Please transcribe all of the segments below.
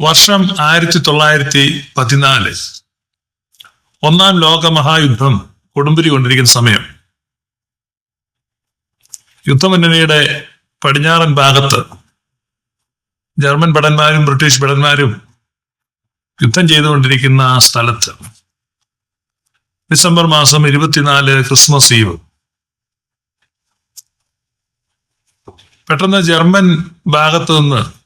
വർഷം ആയിരത്തി തൊള്ളായിരത്തി പതിനാല്. ഒന്നാം ലോക മഹായുദ്ധം കൊടുമ്പിരി കൊണ്ടിരിക്കുന്ന സമയം. യുദ്ധമുന്നണിയുടെ പടിഞ്ഞാറൻ ഭാഗത്ത് ജർമ്മൻ ഭടന്മാരും ബ്രിട്ടീഷ് ഭടന്മാരും യുദ്ധം ചെയ്തുകൊണ്ടിരിക്കുന്ന ആ സ്ഥലത്ത് ഡിസംബർ മാസം ഇരുപത്തിനാല് ക്രിസ്മസ് ഈവ്. പെട്ടെന്ന് ജർമ്മൻ ഭാഗത്ത് നിന്ന്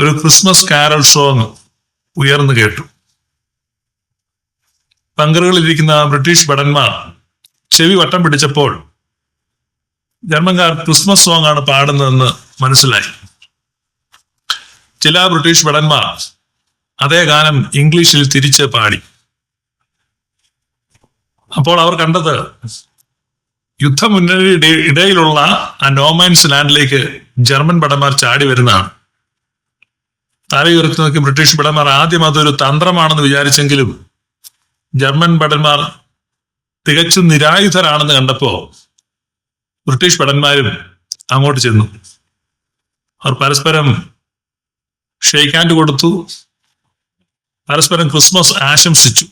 ഒരു ക്രിസ്മസ് കാരൽ സോങ് ഉയർന്നു കേട്ടു. ബങ്കറുകളിലിരിക്കുന്ന ബ്രിട്ടീഷ് ഭടന്മാർ ചെവി വട്ടം പിടിച്ചപ്പോൾ ജർമ്മൻകാർ ക്രിസ്മസ് സോങ് ആണ് പാടുന്നതെന്ന് മനസ്സിലായി. ചില ബ്രിട്ടീഷ് ഭടന്മാർ അതേ ഗാനം ഇംഗ്ലീഷിൽ തിരിച്ച് പാടി. അപ്പോൾ അവർ കണ്ടത് യുദ്ധമുന്നണിയുടെ ഇടയിലുള്ള ആ നോമാൻസ് ലാൻഡിലേക്ക് ജർമ്മൻ ഭടന്മാർ ചാടി വരുന്നതാണ്. തല ഉയർത്തി നോക്കി ബ്രിട്ടീഷ് ഭടന്മാർ ആദ്യം അതൊരു തന്ത്രമാണെന്ന് വിചാരിച്ചെങ്കിലും ജർമ്മൻ ഭടന്മാർ തികച്ചും നിരായുധരാണെന്ന് കണ്ടപ്പോ ബ്രിട്ടീഷ് ഭടന്മാരും അങ്ങോട്ട് ചെന്നു. അവർ പരസ്പരം ഷെയ്ക്ക് ഹാൻഡ് കൊടുത്തു. പരസ്പരം ക്രിസ്മസ് ആശംസിച്ചു.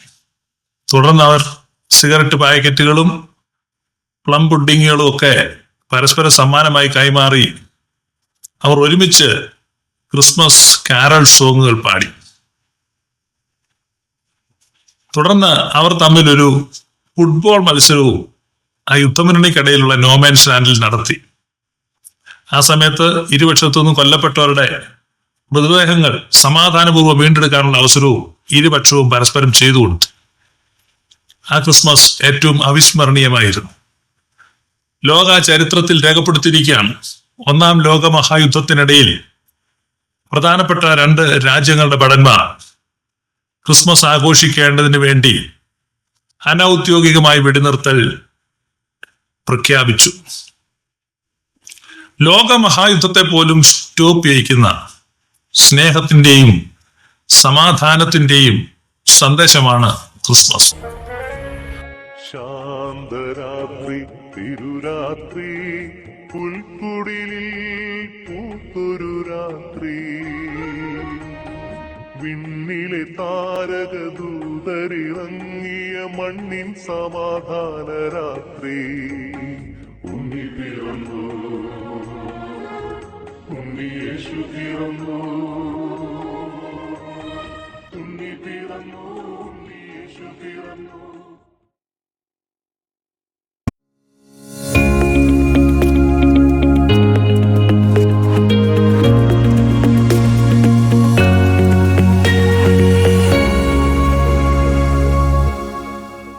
തുടർന്ന് അവർ സിഗരറ്റ് പാക്കറ്റുകളും പ്ലം പുഡിങ്ങുകളും ഒക്കെ പരസ്പരം സമ്മാനമായി കൈമാറി. അവർ ഒരുമിച്ച് ക്രിസ്മസ് കാരൽ സോങ്ങുകൾ പാടി. തുടർന്ന് അവർ തമ്മിൽ ഒരു ഫുട്ബോൾ മത്സരവും ആ യുദ്ധമുന്നണിക്കിടയിലുള്ള നോമാൻസ് ലാൻഡിൽ നടത്തി. ആ സമയത്ത് ഇരുപക്ഷത്തു നിന്നും കൊല്ലപ്പെട്ടവരുടെ മൃതദേഹങ്ങൾ സമാധാനപൂർവം വീണ്ടെടുക്കാനുള്ള അവസരവും ഇരുപക്ഷവും പരസ്പരം ചെയ്തു കൊടുത്തു. ആ ക്രിസ്മസ് ഏറ്റവും അവിസ്മരണീയമായിരുന്നു. ലോക ചരിത്രത്തിൽ രേഖപ്പെടുത്തിയിരിക്കുകയാണ്. ഒന്നാം ലോക മഹായുദ്ധത്തിനിടയിൽ പ്രധാനപ്പെട്ട രണ്ട് രാജ്യങ്ങളുടെ ഭടന്മാർ ക്രിസ്മസ് ആഘോഷിക്കേണ്ടതിന് വേണ്ടി അനൗദ്യോഗികമായി വെടിനിർത്തൽ പ്രഖ്യാപിച്ചു. ലോകമഹായുദ്ധത്തെ പോലും സ്റ്റോപ്പ് ചെയ്യിക്കുന്ന സ്നേഹത്തിന്റെയും സമാധാനത്തിന്റെയും സന്ദേശമാണ് ക്രിസ്മസ്. ശാന്തരാത്രി. തിരുരാത്രി പുൽക്കുടിലിൽ പൂത്തൊരു രാത്രി. വിണ്ണിലെ താരകദൂതരിറങ്ങിയ മണ്ണിൻ സമാധാന രാത്രി. ഉണ്ണി പിറന്നു ഉണ്ണി യേശു പിറന്നു. ഉണ്ണി പിറന്നു ഉണ്ണി യേശു പിറന്നു.